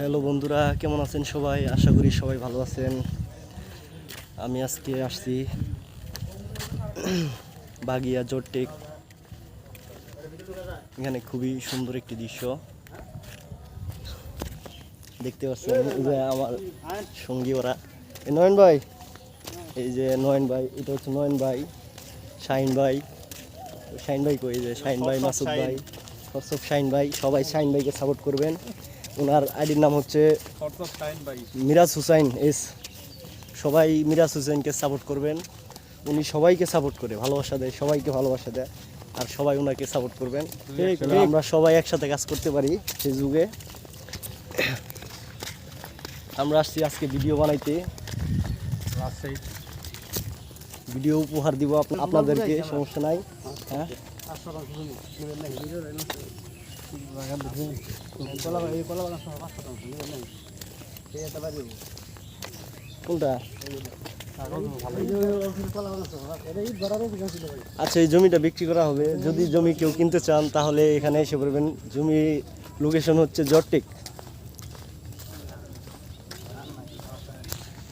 Hello বন্ধুরা কেমন আছেন সবাই? আশা করি সবাই ভালো আছেন। আমি আজকে আসছি বাগিয়া জোরটেক। এখানে খুবই সুন্দর একটি দৃশ্য। দেখতে পাচ্ছেন যে আমার সঙ্গী ওরা। নয়ন ভাই এই যে নয়ন ভাই এটা হচ্ছে নয়ন ভাই শাহিন ভাই। শাহিন ভাই কই যে? শাহিন ভাই মাসুদ ভাই। হোয়াটসঅ্যাপ শাহিন ভাই সবাই শাহিন ভাইকে সাপোর্ট করবেন। ওনার আইডির নাম হচ্ছে মিরাজ হুসাইন এস। সবাই মিরাজ হুসাইনকে সাপোর্ট করবেন। উনি সবাইকে সাপোর্ট করে ভালোবাসা দেয় সবাইকে ভালোবাসা দেয় আর সবাই ওনাকে সাপোর্ট করবেন। আমরা সবাই একসাথে কাজ করতে পারি সেই যুগে। আমরা আসছি আজকে ভিডিও বানাইতে। ভিডিও উপহার দিব আপ- আপনাদেরকে সমস্যা নাই। হ্যাঁ? আচ্ছা এই জমিটা বিক্রি করা হবে। যদি জমি কেউ কিনতে চান, তাহলে এখানে এসে পড়বেন। জমি লোকেশন হচ্ছে জটটেক।